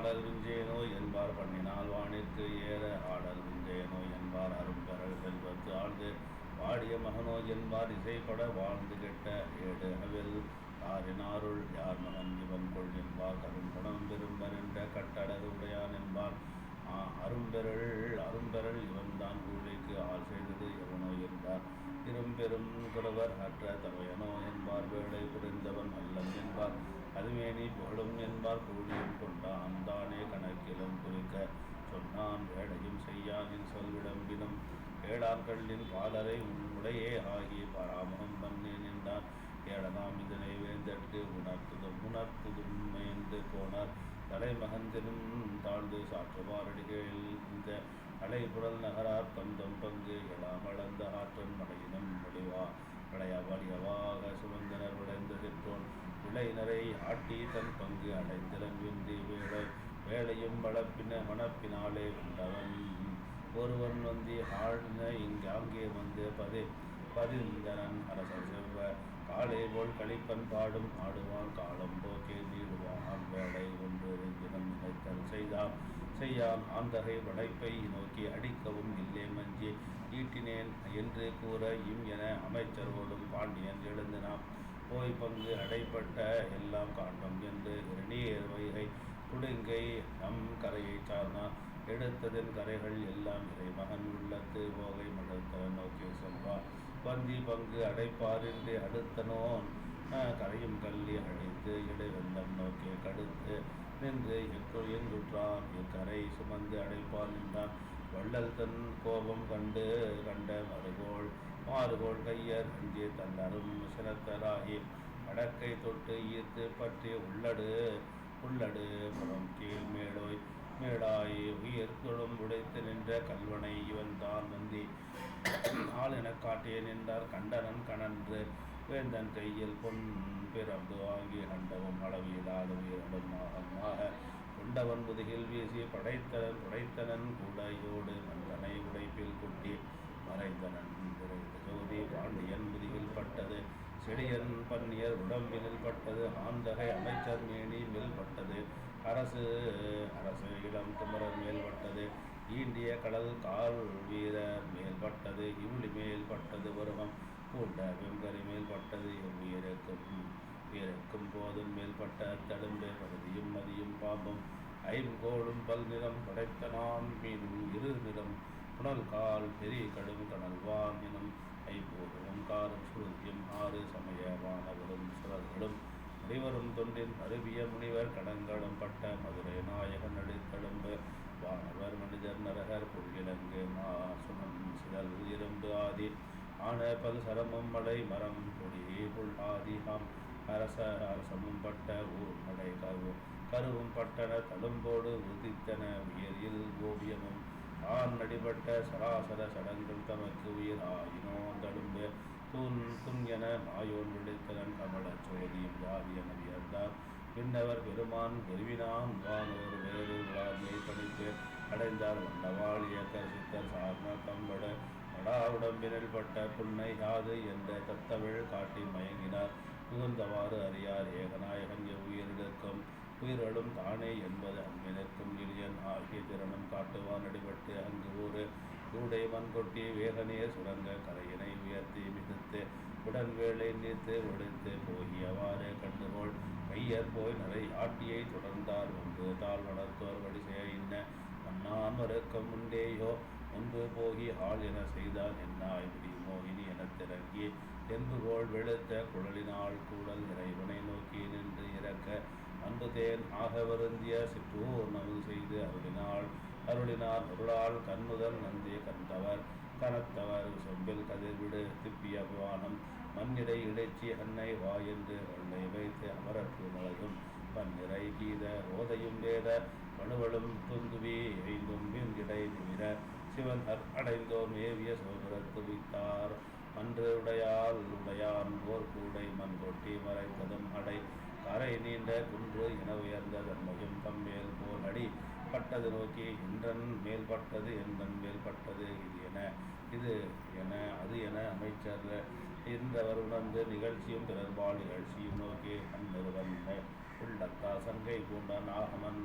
ஆடல் விஞ்சேனோ என்பார் பண்ணினால் வானிற்கு ஏற ஆடல் விஞ்சேனோ என்பார் அரும்பெறல் செல்வத்து ஆழ்ந்து. வாடிய மகனோ என்பார் இசைப்பட வாழ்ந்து கெட்ட ஏடு அவில் யாரினாருள் யார் மகன் இவன் கொள் என்பார். கரும்பணம் பெரும்பர் என்ற கட்டடது உடையான் என்பார். அரும்பெருள் அரும்பெறல் இவன்தான் கூலிக்கு ஆள் செய்தது எவனோ என்றார் இரும்பெரும் குறவர் அற்ற தவையனோ என்பார். வேலை புரிந்தவன் அல்லன் என்பார். அதுமேனி புகழும் என்பார் கூடியும் கொண்டான். தானே கணக்கிலும் குறிக்க சொன்னான். வேடையும் செய்யானின் சொல்விடம்பினும் ஏழார்களின் பாலரை உன்னுடையே ஆகி பராமகம் பண்ணி நின்றான் ஏழதாம் இதனை வேந்தற்கு உணர்த்துதும் உணர்த்துதும் மேய்ந்து போனார். தலைமகந்திலும் தாழ்ந்து சாற்றுவாரடிகள் இந்த அலைபுரல் நகரார் தந்தம் பங்கு எலாம் அளந்த ஆற்றன் மலையினம் வடிவா விளைய வடியவாக சுமந்தனர் விளைந்து சிற்றோன் விளையினரை ஆட்டி தன் பங்கு அடைந்திலன் விந்தி வேலை வேலையும் வளப்பின மணப்பினாலே உண்டவன். ஒருவன் வந்து ஆழ்ந்த இங்காங்கே வந்து பதி பதிந்தனன் அரச செவ்வ காலை போல் களிப்பன் பாடும் ஆடுவான் காலம் போக்கே நீடுவான். வேலை ஒன்று தினம் நினைத்தல் செய்தான். செய்யான். ஆந்தகை படைப்பை நோக்கி அடிக்கவும் இல்லை மஞ்சி. ஈட்டினேன் என்று கூற இம் என அமைச்சரோடும் பாண்டியன் எழுந்தினான். போய் பங்கு அடைப்பட்ட எல்லாம் காட்டும் என்று இரணியர் வைகை குடுங்கை நம் கரையை சார்ந்தான். எடுத்ததன் கரைகள் எல்லாம் இறைமகன் உள்ளத்து போகை மடத்த நோக்கி செல்வார் பந்தி பங்கு அடைப்பார் என்று அடுத்தனோன் கரையும் கல்லி அழைத்து இடைவெள்ளம் நோக்கி கடுத்து நின்று எக்கு எங்குற்றான்? இக்கரை சுமந்து அடைப்பான் என்றான். வள்ளல் தன் கோபம் கண்டு கண்ட மறுகோள் மாறுகோள் கையர் அஞ்சே தன்னரும் சினத்தராகி அடக்கை தொட்டு ஈர்த்து பற்றி உள்ளடு உள்ளடு புறம் கீழ் மேலோய் மேடாய் உயிர் தொழும் உடைத்து நின்ற கல்வனை இவன் தான் வந்தி ஆள் எனக் காட்டிய நின்றார் கண்டனன் கணன்று வேந்தன் கையில் பொன் பிறந்து வாங்கி கண்டவும் அளவியலாத உயிரிடும் ஆகமாக கொண்டவன் முதுகில் வீசி படைத்தனன் படைத்தனன் கூடையோடு மந்தனை உடைப்பில் கொட்டி. மறைந்தனன் ஜோதி பாண்டியன் முதியில் பட்டது. செடியன் பன்னியர் உடம்பினில் பட்டது. ஆந்தகை அமைச்சர் மேனி மேல் பட்டது. அரசு அரசு இளம் குமரர் மேல்பட்டது ஈண்டிய கடல் கால் வீரர் மேல்பட்டது பட்டது. மேல்பட்டது வருவம் பூண்ட வெங்கரி மேல்பட்டது உயிருக்கும் உயிரக்கும் போதும் மேல்பட்ட தடும்பே பகுதியும் மதியும் பாம்பும். கோடும் பல் நிறம் படைத்த நான் மீனும் இரு நிறம் புனல் கால் பெரிய கடும் கடல்வான் எனும் ஐம்பூதமும் காரும் சுருதியும் ஆறு சமய வானவரும் சுரர்களும் முனிவரும் தொண்டின் அருவிய முனிவர் கடங்களும் பட்ட மதுரை நாயகன் நடித்தழும்பு வானவர் மனிதர் நரகர் புல்கிழங்கு மாசுனம் சிதல் இரும்பு ஆதி. ஆன பல் சரமும் மடை மரம் கொடி புல் ஆதி அரச அரசமும் பட்ட ஊர் மடை கரு கருவும் பட்டன தழும்போடு உதித்தன உயரில் ஓவியமும் தான் நடிபட்ட சராசர சடங்கள் தமக்கு உயிர் ஆயினோ தடும்பு தூண் துன் என மாயோன் விழித்தனன் கமல சோதியும் ஜாதியன வியந்தார். பின்னவர் பெருமான் பெருவினான் வானோர் வேறு விழாமை படித்து அடைந்தார். வண்டவாள் இயக்க சித்தர் சார்ந்த கம்பட வடா உடம்பினில் பட்ட புன்னை யாது என்ற தத்தவிழ் காட்டி மயங்கினார். புகுந்தவாறு அறியார் ஏகநாயகன் எவ்வுயிரிழக்கும் உயிர்களும் தானே என்பது அன்பினர்க்கும் திறனும் வானடிபட்டு அங்கு ஒரு கூடை மண்கொட்டி கொட்டி சுரங்க கரையினை உயர்த்தி மிகுத்து உடன் வேலை நீத்து ஒழித்து போகியவாறு கண்டுகோள். கையர் போய் நிறை ஆட்டியை தொடர்ந்தார். ஒன்று தாழ் வளர்த்தோர் வடிசெய இன்ன மன்னான் மறுக்க முன்னேயோ முன்பு போகி ஆள் என செய்தான் என்னாய் முடியுமோ இனி எனத் திறங்கி தென்புகோள் வெளுத்த குழலினால் கூடல் இறைவனை நோக்கி நின்று இறக்க அன்பு தேன் ஆக வருந்திய சிற்றூர் நமது செய்து அருளினாள். அருளினார் அருளால் கண்ணுதல் நந்தி கண்டவர். கனத்தவர் செம்பில் கதிர்விடு திப்பிய புவானம் மண்ணிடை இடைச்சி அன்னை வா என்று வைத்து அமரத்து மலையும். பன்னிறை கீத ஓதையும் வேத வலுவலும் துந்துவி ஐந்தும் விந்திடை நிமிர. சிவன் அர் அடைந்தோர் மேவிய சோதரத்து வித்தார் அன்று உடையால் உடையான் போர் கூடை மண் கொட்டி மறைத்ததும் அடை. கரை நீண்ட குன்று என உயர்ந்த தன்மையும் தம்மேல் போல் அடி. பட்டது நோக்கி இன்றன் மேல்பட்டது என்றன் மேல்பட்டது இது என இது என அது என அமைச்சர் என்றவர் உணர்ந்து நிகழ்ச்சியும் பிறர்பால் நிகழ்ச்சியும் நோக்கி அந்நிறுவன் உள்ளத்தா சங்கை பூண்டன் நாகமன்